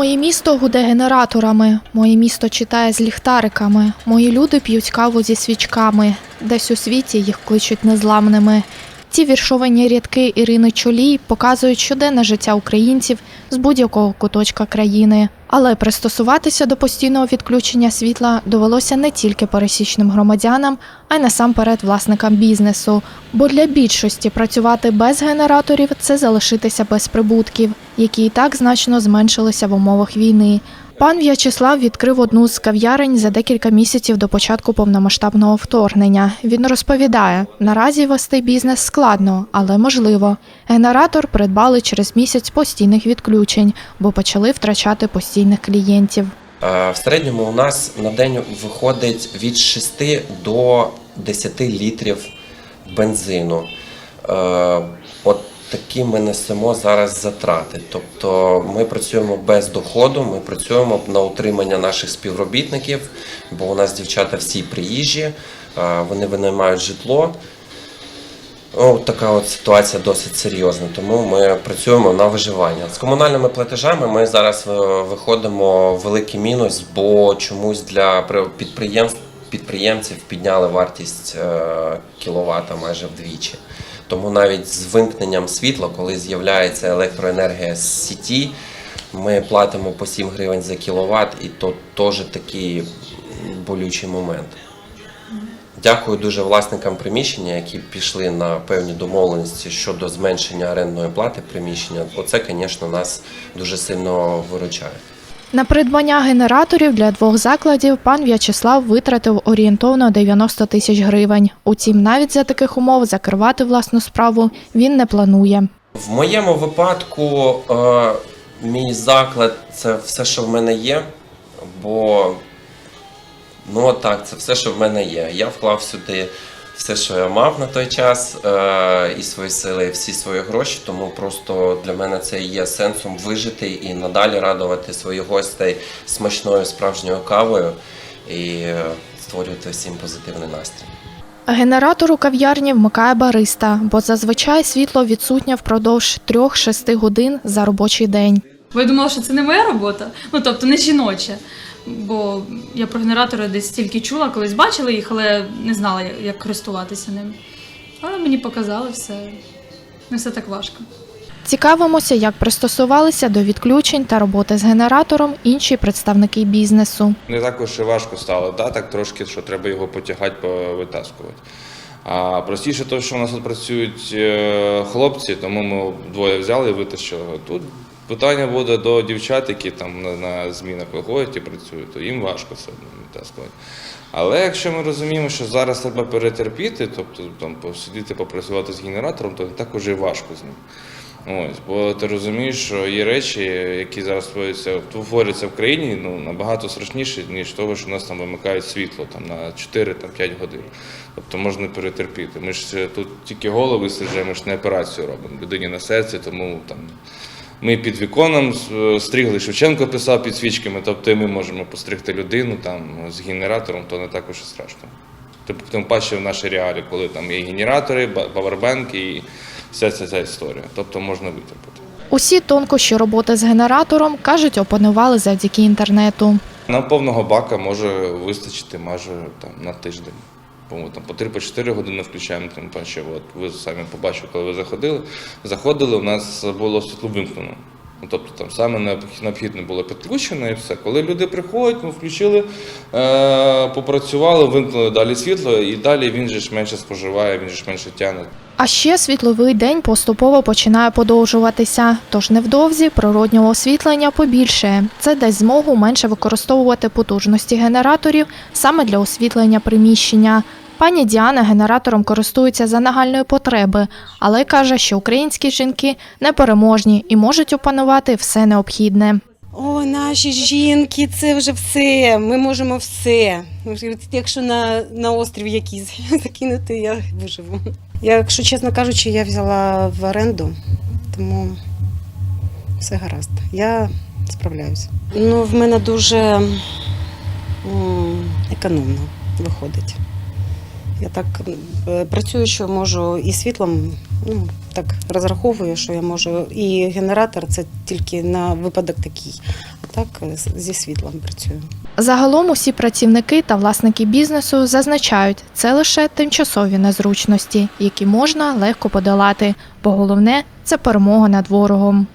Моє місто гуде генераторами, моє місто читає з ліхтариками, мої люди п'ють каву зі свічками, десь у світі їх кличуть незламними. Ці віршовані рядки Ірини Чолій показують щоденне життя українців з будь-якого куточка країни. Але пристосуватися до постійного відключення світла довелося не тільки пересічним громадянам, а й насамперед власникам бізнесу. Бо для більшості працювати без генераторів це залишитися без прибутків, які і так значно зменшилися в умовах війни. Пан В'ячеслав відкрив одну з кав'ярень за декілька місяців до початку повномасштабного вторгнення. Він розповідає, наразі вести бізнес складно, але можливо. Генератор придбали через місяць постійних відключень, бо почали втрачати постійних клієнтів. Е, В середньому у нас на день виходить від 6 до 10 літрів бензину. Е, От такі ми несемо зараз затрати. Тобто ми працюємо без доходу, ми працюємо на утримання наших співробітників, бо у нас дівчата всі приїжджі, вони винаймають житло. О, така от ситуація досить серйозна, тому ми працюємо на виживання. З комунальними платежами ми зараз е, виходимо в великий мінус, бо чомусь для при- підприємств підприємців підняли вартість е, кіловата майже вдвічі. Тому навіть з вимкненням світла, коли з'являється електроенергія з сіті, ми платимо по 7 гривень за кіловат, і то теж такий болючий момент. Дякую дуже власникам приміщення, які пішли на певні домовленості щодо зменшення орендної плати приміщення. Оце, звісно, нас дуже сильно виручає. На придбання генераторів для двох закладів пан В'ячеслав витратив орієнтовно 90 тисяч гривень. Утім, навіть за таких умов закривати власну справу він не планує. В моєму випадку е, мій заклад це все, що в мене є, бо ну так, це все, що в мене є. Я вклав сюди все, що я мав на той час, е, і свої сили, і всі свої гроші. Тому просто для мене це є сенсом вижити і надалі радувати своїх гостей смачною справжньою кавою і е, створювати всім позитивний настрій. Генератор у кав'ярні вмикає бариста, бо зазвичай світло відсутнє впродовж 3-6 годин за робочий день. Бо я думала, що це не моя робота, ну тобто не жіноча. Бо я про генератори десь тільки чула, колись бачила їх, але не знала, як- користуватися ними. Але мені показали все. Не все так важко. Цікавимося, як пристосувалися до відключень та роботи з генератором інші представники бізнесу. Не також важко стало, да? так трошки, що треба його потягати, повитаскувати. А простіше, то, що у нас тут працюють е, хлопці, тому ми двоє взяли і витащили. Тут питання буде до дівчат, які там на, на змінах виходять і працюють, то їм важко це витаскувати. Але якщо ми розуміємо, що зараз треба перетерпіти, тобто там посидіти, попрацювати з генератором, то не так уже і важко з ним. Ось, бо ти розумієш, що є речі, які зараз творяться, творяться в країні, ну набагато страшніші, ніж того, що нас там вимикають світло там на 4-5 годин. Тобто можна перетерпіти. Ми ж е, тут тільки голови сиджемо, ми ж не операцію робимо людині на серці, тому там. Ми під віконом е, стригли Шевченко писав під свічками, тобто ми можемо постригти людину там з генератором, то не також і страшно. Тобто, тим паче в нашій реалі, коли там є генератори, павербенки і вся ця, ця історія. Тобто можна витерпіти. Усі тонкощі роботи з генератором кажуть, опанували завдяки інтернету. Нам повного бака може вистачити майже там, на тиждень. Там по 3-4 години включаємо, тим паче, от ви самі побачили, коли ви заходили. Заходили, у нас було світло вимкнено. Ну, тобто там саме необх- необхідне було підключено і все. Коли люди приходять, ми включили, е- попрацювали, вимкнули далі світло, і далі він же ж менше споживає, він же ж менше тягне. А ще світловий день поступово починає подовжуватися, тож невдовзі природнього освітлення побільшає. Це дасть змогу менше використовувати потужності генераторів саме для освітлення приміщення. Пані Діана генератором користується за нагальної потреби, але каже, що українські жінки непереможні і можуть опанувати все необхідне. О, наші жінки, це вже все. Ми можемо все. Якщо на, на острів якийсь закинути, я виживу. Якщо чесно кажучи, я взяла в оренду, тому все гаразд. Я справляюся. Ну, в мене дуже економно виходить. Я так е, працюю, що можу і світлом, ну так розраховую, що я можу. І генератор це тільки на випадок такий. так зі світлом працюю. Загалом усі працівники та власники бізнесу зазначають, це лише тимчасові незручності, які можна легко подолати, бо головне це перемога над ворогом.